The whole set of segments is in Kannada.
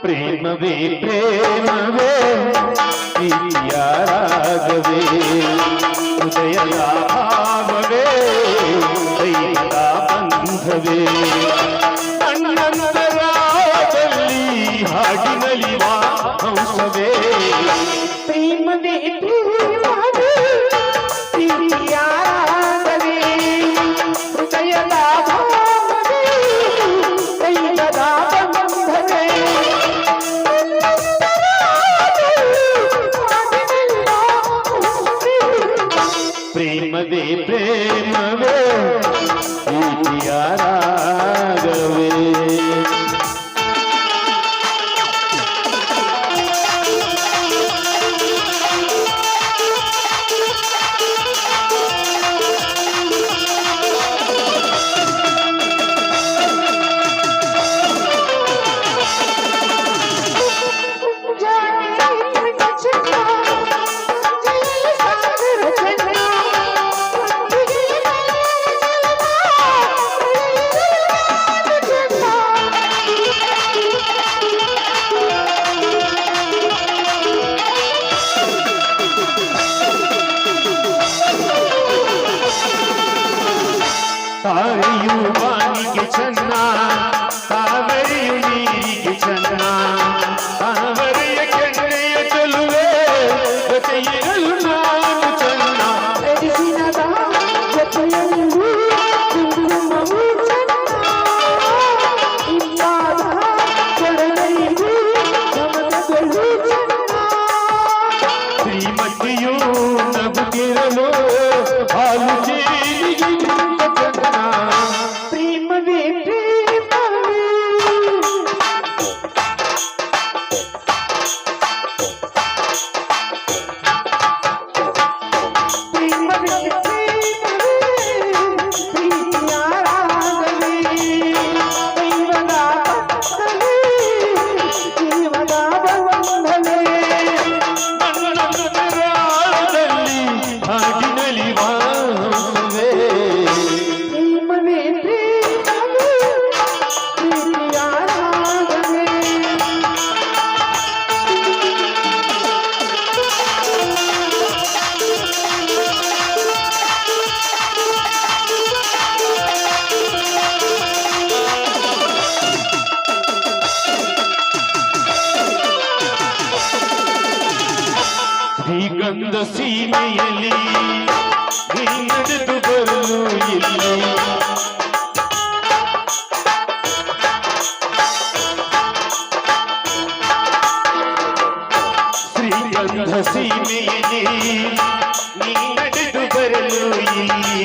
ಪ್ರೇಮವೇ ಪ್ರೇಮವೇ ಪ್ರೀತಿಯ ರಾಗವೇ ಹೃದಯದ ಭಾವವೇ ದೈವದ ಬಂಧವೇ. ಅಣ್ಣನರಾದಲ್ಲಿ ಹಾಡಿನಲಿವ ಹಂಸವೇ. ಪ್ರೇಮವೇ ಪ್ರೇಮವೇ. ಪ್ರೇಮವೇ ಪ್ರೇಮವೇ ಪ್ರೀತಿಯ ರಾಗವೇ காவிரியும் வாணிக்கு சென்னா காவிரியும் நீதிக்கு சென்னா. ಶ್ರೀಗಂಧ ಸೀಮೆಯಲ್ಲಿ ನೀ ನಡೆದು ಬರಲು ಇಲ್ಲ. ಶ್ರೀಗಂಧ ಸೀಮೆಯಲ್ಲಿ ನೀ ನಡೆದು ಬರಲು ಇಲ್ಲಿ.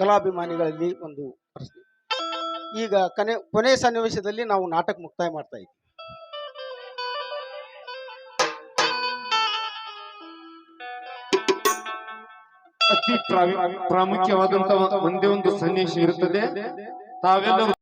ಕಲಾಭಿಮಾನಿಗಳಲ್ಲಿ ಒಂದು ಪ್ರಶ್ನೆ. ಈಗ ಕನೆ ಕೊನೆ ಸನ್ನಿವೇಶದಲ್ಲಿ ನಾವು ನಾಟಕ ಮುಕ್ತಾಯ ಮಾಡ್ತಾ ಇದ್ದೀವಿ ಅತಿ ಪ್ರಾಮುಖ್ಯವಾದಂತಹ ಒಂದೇ ಒಂದು ಸನ್ನಿವೇಶ ಇರುತ್ತದೆ. ತಾವೆಲ್ಲರೂ